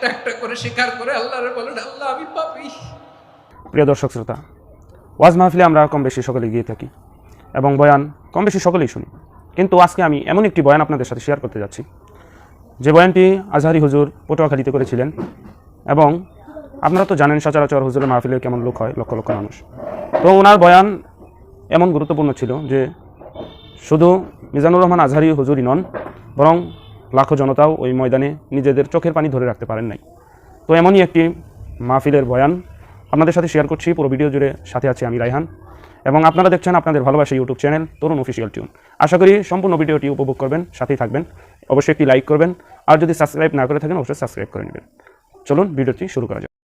একটা একটা করে স্বীকার করে বলেন, আল্লাহ, আমি পাপি। প্রিয় দর্শক শ্রোতা, ওয়াজ মাহফিলে আমরা কম বেশি সকলে গিয়ে থাকি এবং বয়ান কম বেশি সকলেই শুনি। কিন্তু আজকে আমি এমন একটি বয়ান আপনাদের সাথে শেয়ার করতে যাচ্ছি। যে বয়ানটি আজহারি হুজুর পটুয়াখালীতে করেছিলেন এবং আপনারা তো জানেন সচরাচর হুজুরের মাহফিলে কেমন লোক হয়, লক্ষ লক্ষ মানুষ। তো ওনার বয়ান এমন গুরুত্বপূর্ণ ছিল যে শুধু মিজানুর রহমান আজহারি হুজুরই নন, বরং লাখো জনতাও ওই ময়দানে নিজেদের চোখের পানি ধরে রাখতে পারেন নাই। তো এমনই একটি মাহফিলের বয়ান আপনাদের সাথে শেয়ার করছি, পুরো ভিডিও জুড়ে সাথে আছি আমি রায়হান। এবং আপনারা দেখছেন আপনাদের ভালোবাসা YouTube channel Tarun official tune আশা করি সম্পূর্ণ ভিডিওটি উপভোগ করবেন, সাথেই থাকবেন। অবশ্যই একটি লাইক করবেন, আর যদি সাবস্ক্রাইব না করে থাকেন, অবশ্যই সাবস্ক্রাইব করে নেবেন। চলুন ভিডিওটি শুরু করা যাক।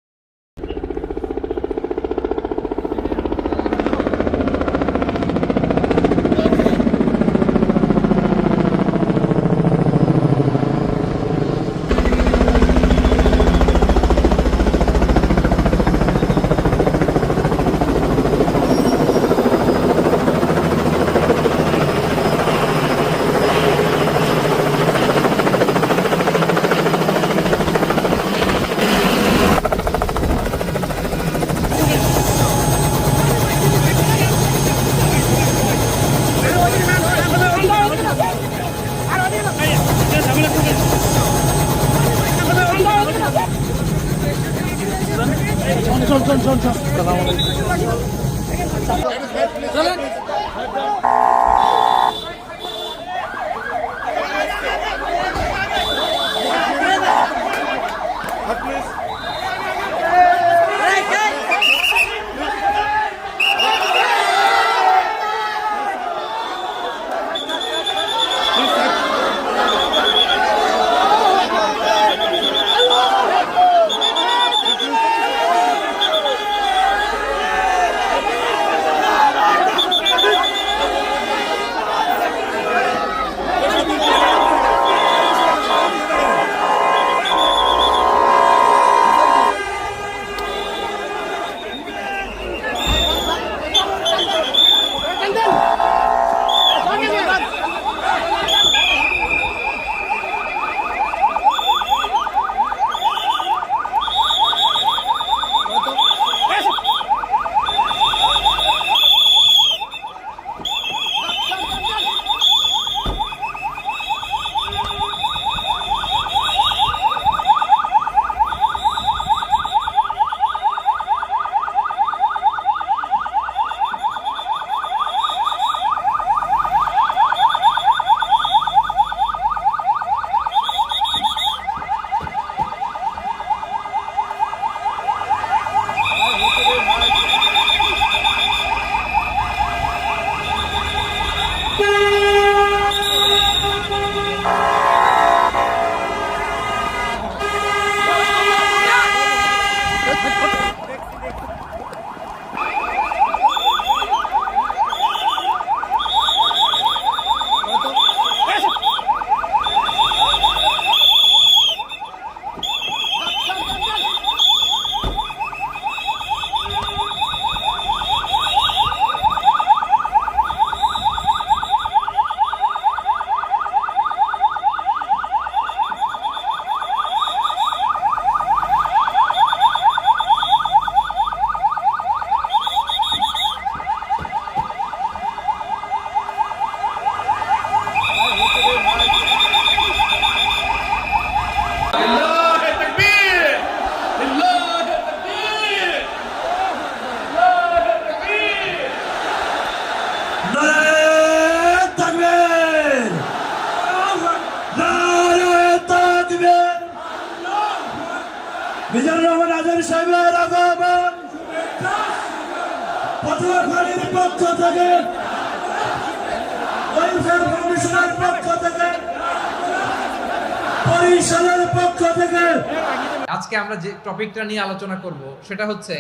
টপিকটা নিয়ে আলোচনা করব, সেটা হচ্ছে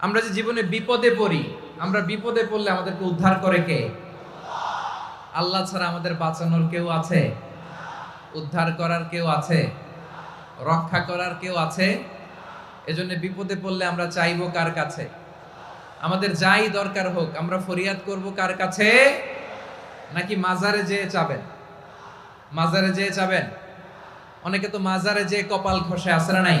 আমরা যে জীবনে বিপদে পড়ি, আমরা বিপদে পড়লে আমাদেরকে উদ্ধার করে কে? আল্লাহ ছাড়া আমাদের বাঁচানোর কেউ আছে? উদ্ধার করার কেউ আছে? রক্ষা করার কেউ আছে? এজন্য বিপদে পড়লে আমরা চাইব কার কাছে? আমাদের যাই দরকার হোক, আমরা ফরিয়াদ করব কার কাছে? নাকি মাজারে যেয়ে চাবেন? মাজারে যেয়ে চাবেন? অনেকে তো মাজারে যেয়ে কপাল আছে না নাই?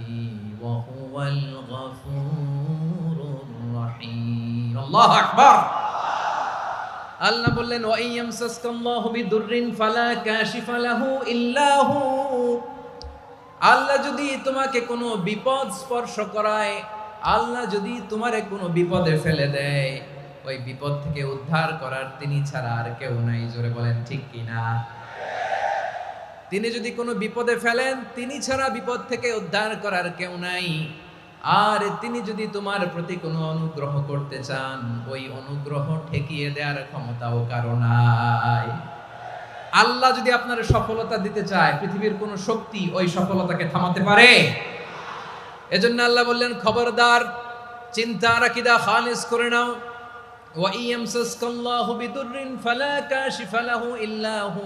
وهو الغفور الرحيم الله أكبر আল্লাহ বললেন ওয়াইয়ামসাসকাল্লাহু বিদুররিন ফালা কাশিফা লাহু ইল্লা হু আল্লাহ যদি তোমাকে কোনো বিপদ স্পর্শ করায় আল্লাহ যদি তোমারে কোনো বিপদে ফেলে দেয় ওই বিপদ থেকে উদ্ধার করার তিনি ছাড়া আর কেউ নাই জোরে বলেন ঠিক কিনা তিনি যদি কোনো বিপদে ফেলেন, তিনি ছাড়া বিপদ থেকে উদ্ধার করার কেউ নাই। আর তিনি যদি তোমার প্রতি কোনো অনুগ্রহ করতে চান, ওই অনুগ্রহ ঠেকিয়ে দেওয়ার ক্ষমতাও কারও নাই। আল্লাহ যদি আপনার সফলতা দিতে চায়, পৃথিবীর কোন শক্তি ওই সফলতাকে থামাতে পারে। এজন্য আল্লাহ বললেন, খবরদার, চিন্তা রাখিদা, খালিস করে নাও। ওয়া ওয়াইয়ামসাসকাল্লাহু বিদুররিন ফালা কাশিফা লাহু ইল্লা হু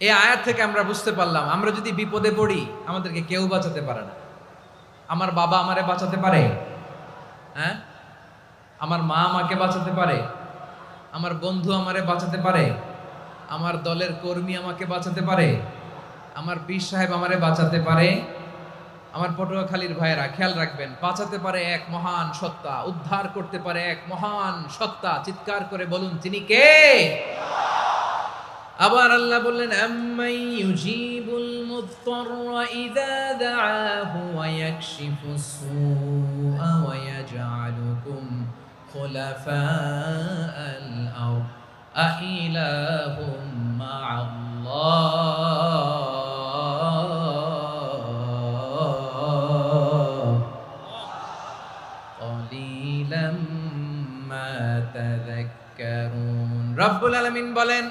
এই আয়াত থেকে আমরা বুঝতে পারলাম, আমরা যদি বিপদে পড়ি, আমাদেরকে কেউ বাঁচাতে পারে না। আমার বাবা আমারে বাঁচাতে পারে? হ্যাঁ? আমার মা আমাকে বাঁচাতে পারে? আমার বন্ধু আমারে বাঁচাতে পারে? আমার দলের কর্মী আমাকে বাঁচাতে পারে? আমার পীর সাহেব আমারে বাঁচাতে পারে? আমার পটুয়াখালীর ভাইয়েরা, খেয়াল রাখবেন, বাঁচাতে পারে এক মহান সত্তা, উদ্ধার করতে পারে এক মহান সত্তা। চিৎকার করে বলুন তিনি কে? আবার আল্লাহ বললেন আম্মাই ইউজিবুল মুদতাররা ইযা দাআহু ওয়া ইয়াকশিফু সুআ ওয়া ইয়াজআলুকুম খুলাফাআল আরদ, আইলাহুম মা'আল্লাহ? কলিলাম মা তাযাক্কারুন রব্বুল আলামিন বলেন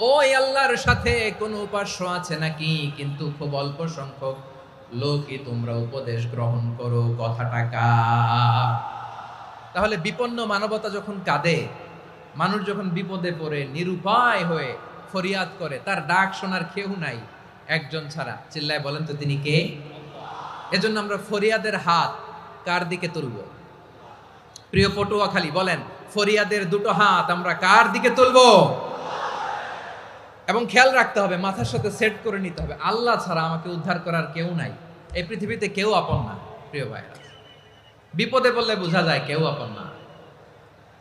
ওই আল্লাহর সাথে কোনো উপাস্য আছে নাকি? কিন্তু খুব অল্প সংখ্যক লোকই তোমরা উপদেশ গ্রহণ করো, কথাটা কা তাহলে বিপন্ন মানবতা যখন কাঁদে, মানুষ যখন বিপদে পড়ে, নিরুপায় হয়ে ফরিয়াদ করে, তার ডাক শোনার কেউ নাই একজন ছাড়া। চিল্লায় বলেন তো তিনি কে? এজন্য আমরা ফরিয়াদের হাত কার দিকে তুলব? প্রিয় পটুয়াখালী, বলেন, ফরিয়াদের দুটো হাত আমরা কার দিকে তুলবো? এবং খেয়াল রাখতে হবে, মাথার সাথে সেট করে নিতে হবে। আল্লাহ ছাড়া আমাকে উদ্ধার করার কেউ নাই। এই পৃথিবীতে কেউ আপন না, প্রিয় ভাইরা বিপদে বললে বোঝা যায় কেউ আপন না।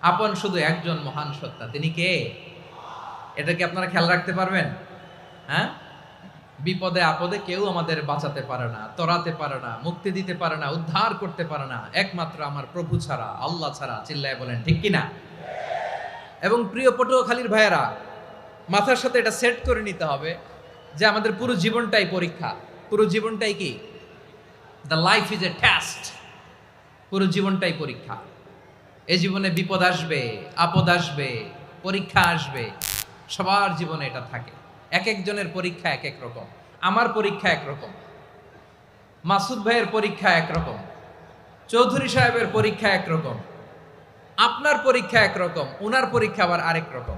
আপন শুধু একজন মহান সত্তা, তিনি কে? এটা কি আপনারা খেয়াল রাখতে পারবেন? হ্যাঁ? বিপদে, আপদে কেউ আমাদের বাঁচাতে পারে না, তরাতে পারে না, মুক্তি দিতে পারে না, উদ্ধার করতে পারে না। একমাত্র আমার প্রভু ছাড়া, আল্লাহ ছাড়া চিল্লায় বলেন, ঠিক কিনা এবং প্রিয় পটুয়াখালীর ভাইয়েরা মাথার সাথে এটা সেট করে নিতে হবে যে আমাদের পুরো জীবনটাই পরীক্ষা। পুরো জীবনটাই কি? The life is a test পুরো জীবনটাই পরীক্ষা। এ জীবনে বিপদ আসবে, আপদ আসবে, পরীক্ষা আসবে। সবার জীবনে এটা থাকে। এক একজনের পরীক্ষা এক এক রকম। আমার পরীক্ষা একরকম মাসুদ ভাইয়ের পরীক্ষা একরকম চৌধুরী সাহেবের পরীক্ষা একরকম আপনার পরীক্ষা একরকম ওনার পরীক্ষা আবার আরেক রকম।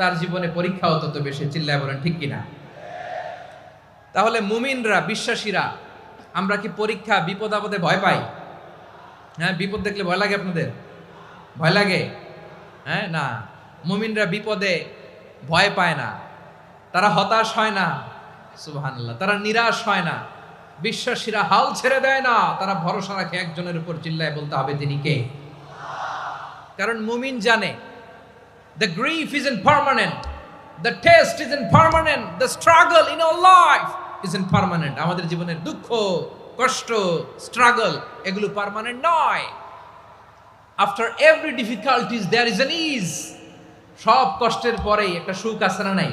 তার জীবনে পরীক্ষাও তত বেশি চিল্লায় বলেন, ঠিক কিনা? তাহলে মুমিনরা, বিশ্বাসীরা, আমরা কি পরীক্ষা বিপদ আপদে ভয় পাই? হ্যাঁ বিপদ দেখলে ভয় লাগে আপনাদের? ভয় লাগে? হ্যাঁ না। মুমিনরা বিপদে ভয় পায় না। তারা হতাশ হয় না। সুবহানাল্লাহ। তারা নিরাশ হয় না। বিশ্বাসীরা হাল ছেড়ে দেয় না। তারা ভরসা রাখে একজনের উপর, চিল্লায় বলতে হবে তিনি কে? কারণ মুমিন জানে the grief isn't permanent. The test isn't permanent. The struggle in our life isn't permanent. আমাদের জীবনের দুঃখ, কষ্ট স্ট্রাগল এগুলো পার্মানেন্ট নয় after every difficulties there is an ease সব কষ্টের পরেই একটা সুখ আছে না নাই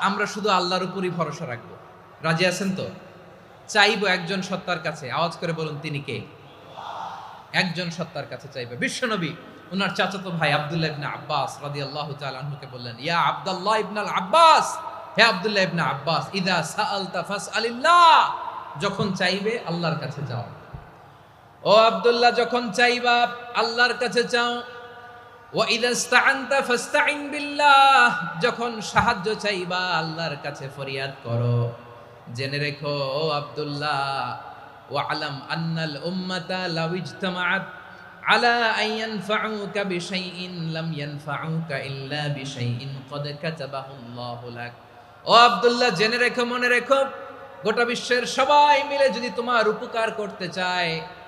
আমরা শুধু আল্লাহর উপরই ভরসা রাখব। রাজি আছেন তো? চাইব একজন সত্তার কাছে। আওয়াজ করে বলুন, তিনি কে? একজন সত্তার কাছে চাইবে। বিশ্বনবী ওনার চাচাতো ভাই আব্দুল্লাহ ইবনে আব্বাস রাদিয়াল্লাহু তাআলা আনহুকে বললেন, ইয়া আব্দুল্লাহ ইবনাল আব্বাস, হে আবদুল্লাহ ইবনা আব্বাস, ইদা সাআলতা ফাসআলিল্লাহ, যখন চাইবে আল্লাহর কাছে যাও। ও আবদুল্লাহ, যখন চাইবা আল্লাহর কাছে চাও যখন সাহায্য চাইবা, আল্লাহর কাছে ফরিয়াদ করো। জেনে রেখো, ও আব্দুল্লাহ, ওয়ালাম আন্নাল উম্মাতা লাউ ইজতামাআত আলা আন ইয়ানফাউকা বিশাইইন, লাম ইয়ানফাউকা ইল্লা ও আব্দুল্লাহ, জেনে রেখো, মনে রেখো, গোটা বিশ্বের সবাই মিলে যদি তোমার উপকার করতে চায়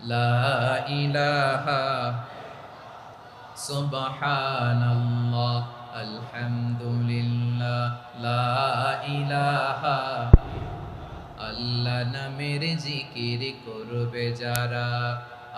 লা ইলাহা সুবহানাল্লাহ আলহামদুলিল্লাহ লা ইলাহা আল্লাহ নামের জিকির করবে যারা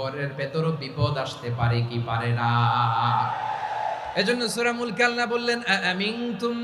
ঘরের ভেতরও বিপদ আসতে পারে কি পারে না। এজন্য সুরা মুলকাল না বললেন আমিন তুম